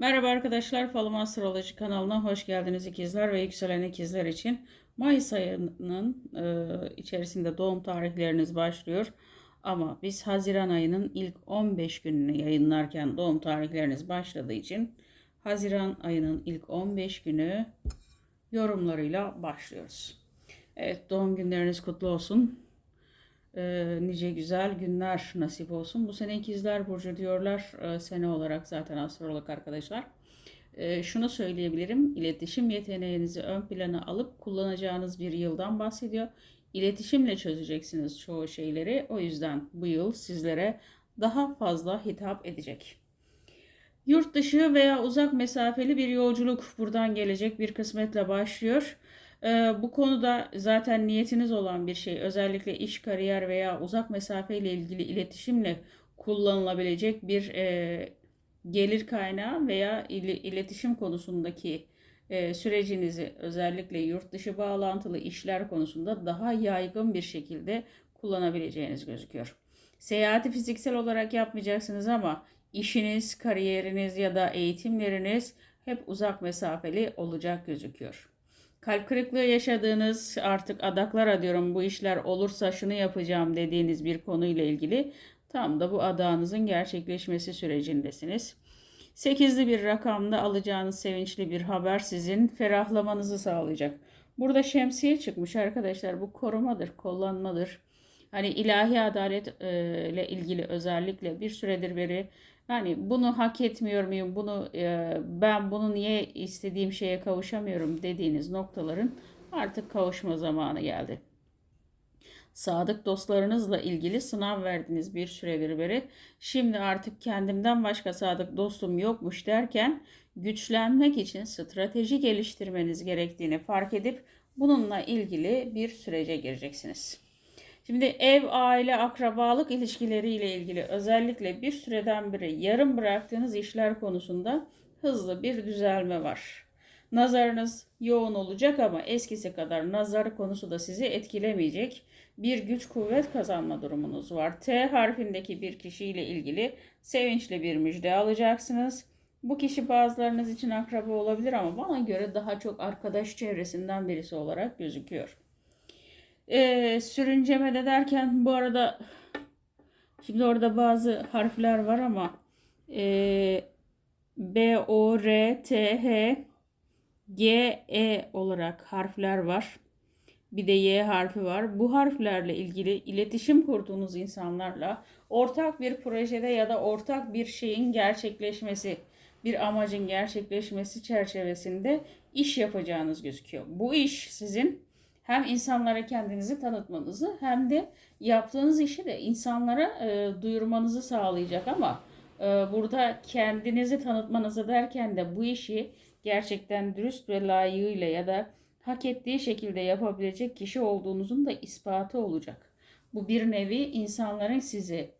Merhaba arkadaşlar, Falım Astroloji kanalına hoş geldiniz ikizler ve yükselen ikizler için. Mayıs ayının e, içerisinde doğum tarihleriniz başlıyor. Ama biz Haziran ayının ilk 15 gününü yayınlarken doğum tarihleriniz başladığı için Haziran ayının ilk 15 günü yorumlarıyla başlıyoruz. Evet doğum günleriniz kutlu olsun. Ee, nice güzel günler nasip olsun. Bu sene ikizler burcu diyorlar. Ee, sene olarak zaten astrolog arkadaşlar. Ee, şunu söyleyebilirim. İletişim yeteneğinizi ön plana alıp kullanacağınız bir yıldan bahsediyor. İletişimle çözeceksiniz çoğu şeyleri. O yüzden bu yıl sizlere daha fazla hitap edecek. Yurt dışı veya uzak mesafeli bir yolculuk buradan gelecek bir kısmetle başlıyor. Ee, bu konuda zaten niyetiniz olan bir şey özellikle iş, kariyer veya uzak mesafe ile ilgili iletişimle kullanılabilecek bir e, gelir kaynağı veya il- iletişim konusundaki e, sürecinizi özellikle yurt dışı bağlantılı işler konusunda daha yaygın bir şekilde kullanabileceğiniz gözüküyor. Seyahati fiziksel olarak yapmayacaksınız ama işiniz, kariyeriniz ya da eğitimleriniz hep uzak mesafeli olacak gözüküyor. Kalp kırıklığı yaşadığınız artık adaklar diyorum bu işler olursa şunu yapacağım dediğiniz bir konuyla ilgili tam da bu adağınızın gerçekleşmesi sürecindesiniz. Sekizli bir rakamda alacağınız sevinçli bir haber sizin ferahlamanızı sağlayacak. Burada şemsiye çıkmış arkadaşlar. Bu korumadır, kollanmadır. Hani ilahi adalet e, ilgili özellikle bir süredir beri yani bunu hak etmiyor muyum? Bunu e, ben bunu niye istediğim şeye kavuşamıyorum dediğiniz noktaların artık kavuşma zamanı geldi. Sadık dostlarınızla ilgili sınav verdiniz bir süredir beri. Şimdi artık kendimden başka sadık dostum yokmuş derken güçlenmek için strateji geliştirmeniz gerektiğini fark edip bununla ilgili bir sürece gireceksiniz. Şimdi ev, aile, akrabalık ilişkileriyle ilgili özellikle bir süreden beri yarım bıraktığınız işler konusunda hızlı bir düzelme var. Nazarınız yoğun olacak ama eskisi kadar nazar konusu da sizi etkilemeyecek. Bir güç kuvvet kazanma durumunuz var. T harfindeki bir kişiyle ilgili sevinçli bir müjde alacaksınız. Bu kişi bazılarınız için akraba olabilir ama bana göre daha çok arkadaş çevresinden birisi olarak gözüküyor. Ee, sürüncemede derken bu arada şimdi orada bazı harfler var ama e, B, O, R, T, H, G, E olarak harfler var. Bir de Y harfi var. Bu harflerle ilgili iletişim kurduğunuz insanlarla ortak bir projede ya da ortak bir şeyin gerçekleşmesi, bir amacın gerçekleşmesi çerçevesinde iş yapacağınız gözüküyor. Bu iş sizin hem insanlara kendinizi tanıtmanızı hem de yaptığınız işi de insanlara e, duyurmanızı sağlayacak ama e, burada kendinizi tanıtmanızı derken de bu işi gerçekten dürüst ve layığıyla ya da hak ettiği şekilde yapabilecek kişi olduğunuzun da ispatı olacak. Bu bir nevi insanların sizi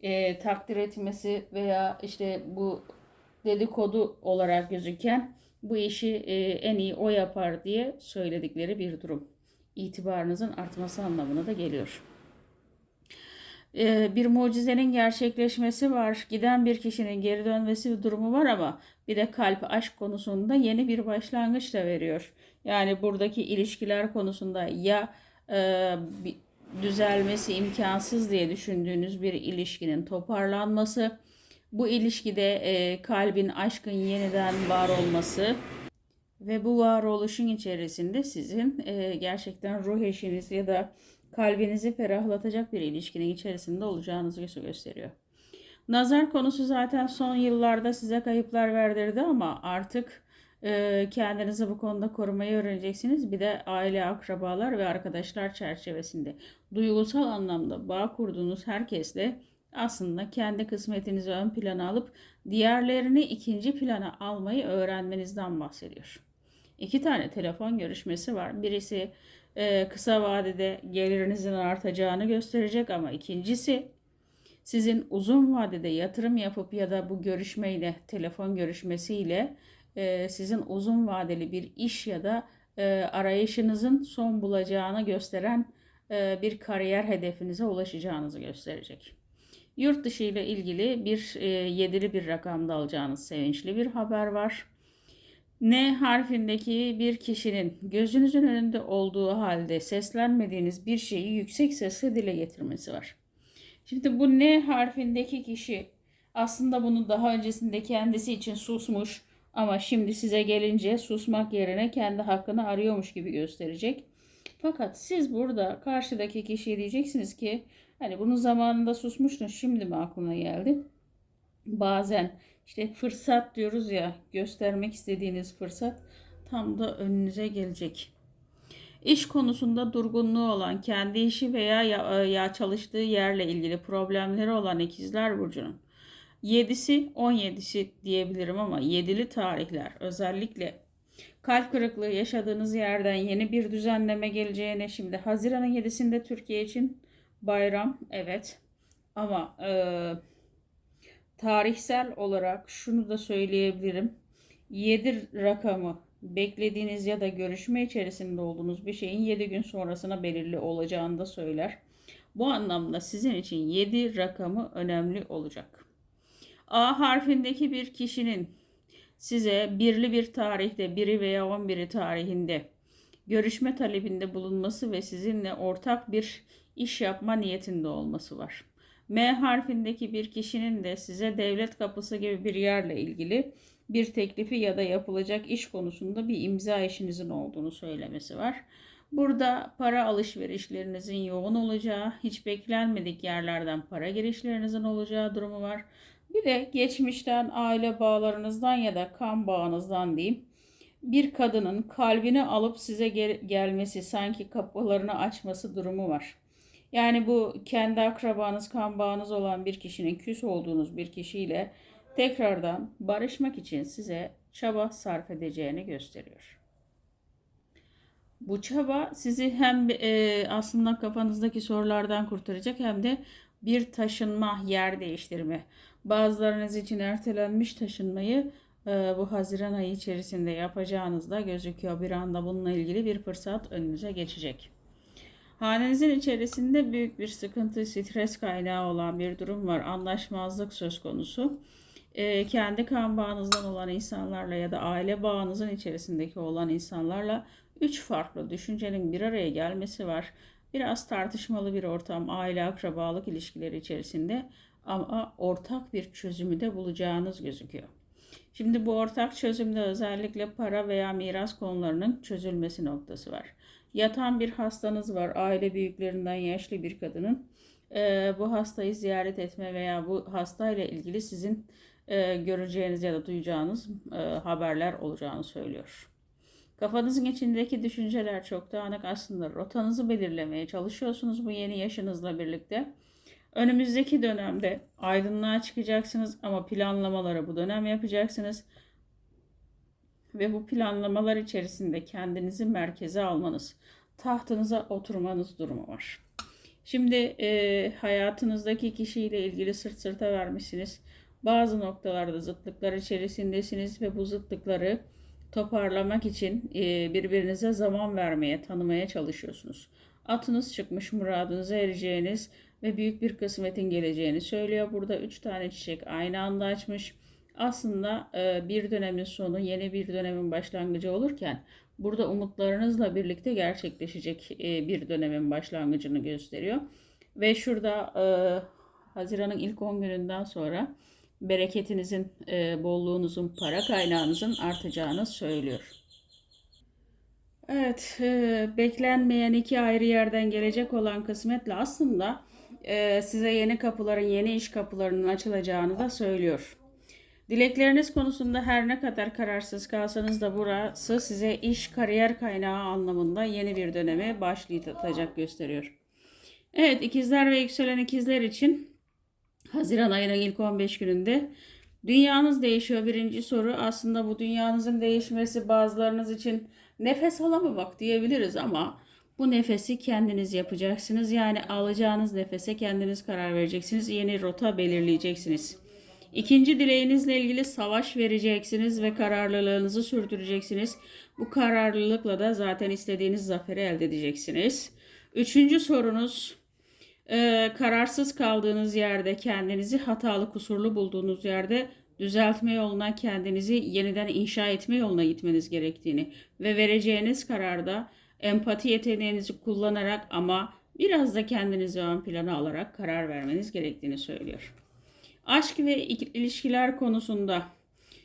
e, takdir etmesi veya işte bu dedikodu olarak gözüken bu işi e, en iyi o yapar diye söyledikleri bir durum itibarınızın artması anlamına da geliyor. Ee, bir mucizenin gerçekleşmesi var. Giden bir kişinin geri dönmesi durumu var ama bir de kalp aşk konusunda yeni bir başlangıç da veriyor. Yani buradaki ilişkiler konusunda ya e, düzelmesi imkansız diye düşündüğünüz bir ilişkinin toparlanması, bu ilişkide e, kalbin aşkın yeniden var olması ve bu varoluşun içerisinde sizin e, gerçekten ruh eşiniz ya da kalbinizi ferahlatacak bir ilişkinin içerisinde olacağınızı gösteriyor. Nazar konusu zaten son yıllarda size kayıplar verdirdi ama artık e, kendinizi bu konuda korumayı öğreneceksiniz. Bir de aile, akrabalar ve arkadaşlar çerçevesinde duygusal anlamda bağ kurduğunuz herkesle aslında kendi kısmetinizi ön plana alıp diğerlerini ikinci plana almayı öğrenmenizden bahsediyor. İki tane telefon görüşmesi var. Birisi e, kısa vadede gelirinizin artacağını gösterecek ama ikincisi sizin uzun vadede yatırım yapıp ya da bu görüşmeyle, telefon görüşmesiyle e, sizin uzun vadeli bir iş ya da e, arayışınızın son bulacağını gösteren e, bir kariyer hedefinize ulaşacağınızı gösterecek. Yurt dışı ile ilgili bir e, yedili bir rakamda alacağınız sevinçli bir haber var. N harfindeki bir kişinin gözünüzün önünde olduğu halde seslenmediğiniz bir şeyi yüksek sesle dile getirmesi var. Şimdi bu N harfindeki kişi aslında bunu daha öncesinde kendisi için susmuş ama şimdi size gelince susmak yerine kendi hakkını arıyormuş gibi gösterecek. Fakat siz burada karşıdaki kişiye diyeceksiniz ki hani bunun zamanında susmuştun şimdi mi aklına geldi? Bazen işte fırsat diyoruz ya göstermek istediğiniz fırsat tam da önünüze gelecek. İş konusunda durgunluğu olan, kendi işi veya ya, ya çalıştığı yerle ilgili problemleri olan ikizler burcunun 7'si 17'si diyebilirim ama 7'li tarihler özellikle kalp kırıklığı yaşadığınız yerden yeni bir düzenleme geleceğine şimdi Haziran'ın 7'sinde Türkiye için bayram evet ama e, tarihsel olarak şunu da söyleyebilirim 7 rakamı beklediğiniz ya da görüşme içerisinde olduğunuz bir şeyin 7 gün sonrasına belirli olacağını da söyler. Bu anlamda sizin için 7 rakamı önemli olacak. A harfindeki bir kişinin size birli bir tarihte, biri veya 11'i tarihinde görüşme talebinde bulunması ve sizinle ortak bir iş yapma niyetinde olması var. M harfindeki bir kişinin de size devlet kapısı gibi bir yerle ilgili bir teklifi ya da yapılacak iş konusunda bir imza işinizin olduğunu söylemesi var. Burada para alışverişlerinizin yoğun olacağı, hiç beklenmedik yerlerden para girişlerinizin olacağı durumu var. Bir de geçmişten aile bağlarınızdan ya da kan bağınızdan diyeyim bir kadının kalbini alıp size gel- gelmesi, sanki kapılarını açması durumu var. Yani bu kendi akrabanız, kan bağınız olan bir kişinin küs olduğunuz bir kişiyle tekrardan barışmak için size çaba sarf edeceğini gösteriyor. Bu çaba sizi hem e, aslında kafanızdaki sorulardan kurtaracak hem de bir taşınma, yer değiştirme. Bazılarınız için ertelenmiş taşınmayı e, bu Haziran ayı içerisinde yapacağınız da gözüküyor. Bir anda bununla ilgili bir fırsat önünüze geçecek. Hanenizin içerisinde büyük bir sıkıntı, stres kaynağı olan bir durum var. Anlaşmazlık söz konusu. E, kendi kan bağınızdan olan insanlarla ya da aile bağınızın içerisindeki olan insanlarla üç farklı düşüncenin bir araya gelmesi var. Biraz tartışmalı bir ortam, aile akrabalık ilişkileri içerisinde ama ortak bir çözümü de bulacağınız gözüküyor. Şimdi bu ortak çözümde özellikle para veya miras konularının çözülmesi noktası var. Yatan bir hastanız var, aile büyüklerinden yaşlı bir kadının. E, bu hastayı ziyaret etme veya bu hastayla ilgili sizin e, göreceğiniz ya da duyacağınız e, haberler olacağını söylüyor. Kafanızın içindeki düşünceler çok dağınık aslında rotanızı belirlemeye çalışıyorsunuz bu yeni yaşınızla birlikte. Önümüzdeki dönemde aydınlığa çıkacaksınız ama planlamaları bu dönem yapacaksınız. Ve bu planlamalar içerisinde kendinizi merkeze almanız, tahtınıza oturmanız durumu var. Şimdi e, hayatınızdaki kişiyle ilgili sırt sırta vermişsiniz. Bazı noktalarda zıtlıklar içerisindesiniz ve bu zıtlıkları toparlamak için e, birbirinize zaman vermeye, tanımaya çalışıyorsunuz. Atınız çıkmış muradınıza ereceğiniz ve büyük bir kısmetin geleceğini söylüyor. Burada üç tane çiçek aynı anda açmış. Aslında bir dönemin sonu yeni bir dönemin başlangıcı olurken burada umutlarınızla birlikte gerçekleşecek bir dönemin başlangıcını gösteriyor. Ve şurada Haziran'ın ilk 10 gününden sonra bereketinizin, bolluğunuzun, para kaynağınızın artacağını söylüyor. Evet, beklenmeyen iki ayrı yerden gelecek olan kısmetle aslında size yeni kapıların, yeni iş kapılarının açılacağını da söylüyor. Dilekleriniz konusunda her ne kadar kararsız kalsanız da burası size iş, kariyer kaynağı anlamında yeni bir döneme başlayacak gösteriyor. Evet, ikizler ve yükselen ikizler için Haziran ayının ilk 15 gününde dünyanız değişiyor. Birinci soru aslında bu dünyanızın değişmesi bazılarınız için nefes alamamak diyebiliriz ama bu nefesi kendiniz yapacaksınız. Yani alacağınız nefese kendiniz karar vereceksiniz. Yeni rota belirleyeceksiniz. İkinci dileğinizle ilgili savaş vereceksiniz ve kararlılığınızı sürdüreceksiniz. Bu kararlılıkla da zaten istediğiniz zaferi elde edeceksiniz. Üçüncü sorunuz Ee, kararsız kaldığınız yerde kendinizi hatalı kusurlu bulduğunuz yerde düzeltme yoluna kendinizi yeniden inşa etme yoluna gitmeniz gerektiğini ve vereceğiniz kararda empati yeteneğinizi kullanarak ama biraz da kendinizi ön plana alarak karar vermeniz gerektiğini söylüyor. Aşk ve ilişkiler konusunda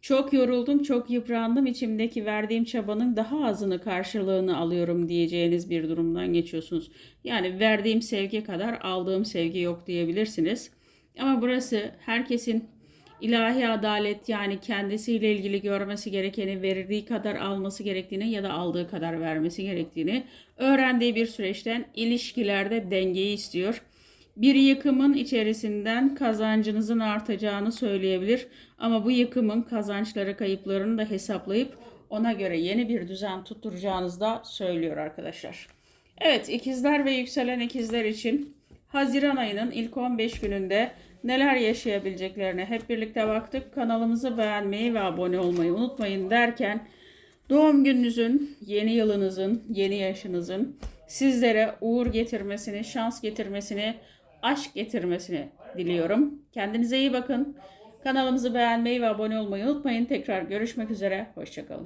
çok yoruldum, çok yıprandım. İçimdeki verdiğim çabanın daha azını karşılığını alıyorum diyeceğiniz bir durumdan geçiyorsunuz. Yani verdiğim sevgi kadar aldığım sevgi yok diyebilirsiniz. Ama burası herkesin ilahi adalet yani kendisiyle ilgili görmesi gerekeni verdiği kadar alması gerektiğini ya da aldığı kadar vermesi gerektiğini öğrendiği bir süreçten ilişkilerde dengeyi istiyor bir yıkımın içerisinden kazancınızın artacağını söyleyebilir. Ama bu yıkımın kazançları kayıplarını da hesaplayıp ona göre yeni bir düzen tutturacağınızı da söylüyor arkadaşlar. Evet ikizler ve yükselen ikizler için Haziran ayının ilk 15 gününde neler yaşayabileceklerine hep birlikte baktık. Kanalımızı beğenmeyi ve abone olmayı unutmayın derken Doğum gününüzün, yeni yılınızın, yeni yaşınızın sizlere uğur getirmesini, şans getirmesini, aşk getirmesini diliyorum. Kendinize iyi bakın. Kanalımızı beğenmeyi ve abone olmayı unutmayın. Tekrar görüşmek üzere. Hoşçakalın.